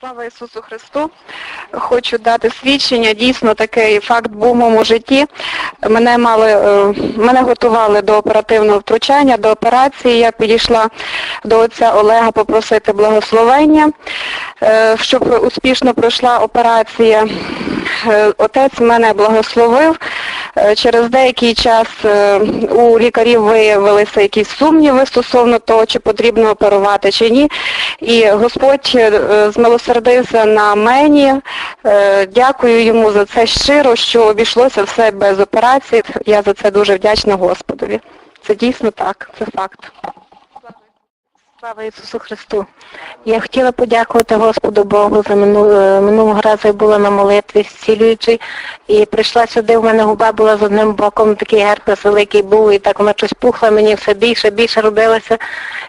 Слава Ісусу Христу! Хочу дати свідчення. Дійсно, такий факт був в моєму житті. Мене мали, е, мене готували до оперативного втручання, до операції. Я підійшла до отця Олега попросити благословення, е, щоб успішно пройшла операція. Е, Отець мене благословив. Е, Через деякий час е, у лікарів виявилися якісь сумніви стосовно того, чи потрібно оперувати чи ні. І Господь е, змилосердився на мені. Дякую йому за це щиро, що обійшлося все без операції. Я за це дуже вдячна Господові. Це дійсно так, це факт. Слава Ісусу Христу. Я хотіла подякувати Господу Богу за мину, е, минулого разу я була на молитві зцілюючи і прийшла сюди, в мене губа була з одним боком, такий герпес великий був, і так вона щось пухла, мені все більше, більше робилося.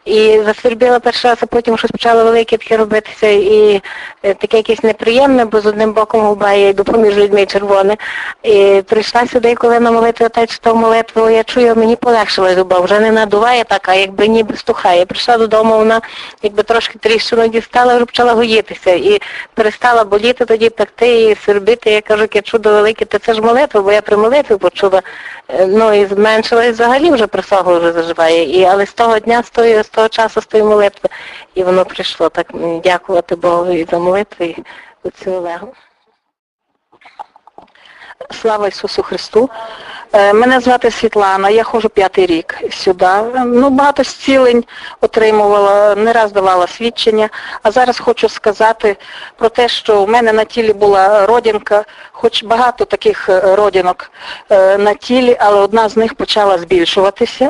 І засвербіла перший раз, а потім щось почало велике таке робитися, і е, таке якесь неприємне, бо з одним боком губа я йду поміж людьми червоне. І прийшла сюди, коли на молитві отець читав молитву, я чую, мені полегшила зуба, вже не надуває так, а якби ніби стухає. Прийшла додому, вона якби трошки тріщину дістала, вже почала гоїтися. І перестала боліти тоді пекти і свербити. Я кажу, яке чудо велике, то це ж молитва, бо я при молитві почула. Е, Ну і зменшилась взагалі вже присагу вже заживає. І, але з того дня, з, тої, з того часу, з тої молитви, і воно прийшло. Так дякувати Богу і за молитву, і оцю Олегу. Слава Ісусу Христу. Е, Мене звати Світлана, я ходжу п'ятий рік сюди. Ну, багато зцілень отримувала, не раз давала свідчення. А зараз хочу сказати про те, що в мене на тілі була родинка, хоч багато таких е, родинок е, на тілі, але одна з них почала збільшуватися.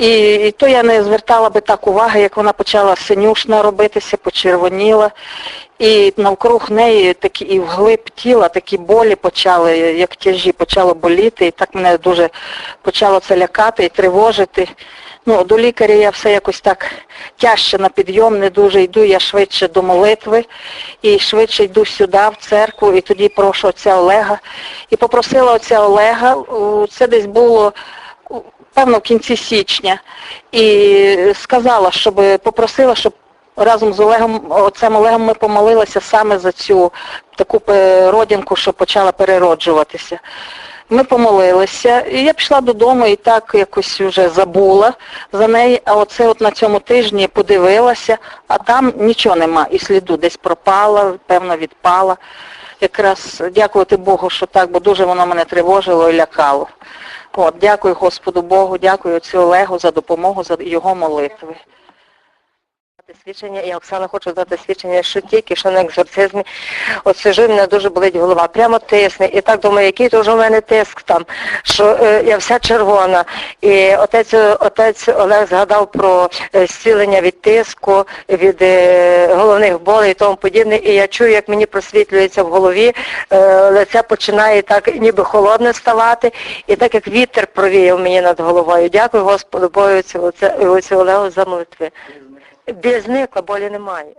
І, і то я не звертала би так уваги, як вона почала синюшна робитися, почервоніла. І навкруг неї такі і вглиб тіла такі болі почали, як тяжі, почало боліти, і так мене дуже почало це лякати і тривожити. Ну, до лікаря я все якось так тяжче на підйом, не дуже йду, я швидше до молитви і швидше йду сюди, в церкву, і тоді прошу отця Олега. І попросила отця Олега, це десь було певно в кінці січня, і сказала, щоб попросила, щоб разом з Олегом, отцем Олегом ми помолилися саме за цю таку родинку, що почала перероджуватися. Ми помолилися, і я пішла додому і так якось вже забула за неї, а оце от на цьому тижні подивилася, а там нічого нема, і сліду десь пропала, певно відпала. Якраз дякувати Богу, що так, бо дуже воно мене тривожило і лякало. От, дякую Господу Богу, дякую отцю Олегу за допомогу, за його молитви. Дати свідчення, і Оксана хочу дати свідчення, що тільки що на екзорцизмі от сижу, мене дуже болить голова, прямо тисне. І так думаю, який то вже у мене тиск там, що е, я вся червона. І отець, отець Олег згадав про е, зцілення від тиску, від е, головних болей і тому подібне. І я чую, як мені просвітлюється в голові, е, лице починає так ніби холодне ставати, і так як вітер провіяв мені над головою. Дякую Господу Богу, цього Олегу за молитви. Біль зникла, болі немає.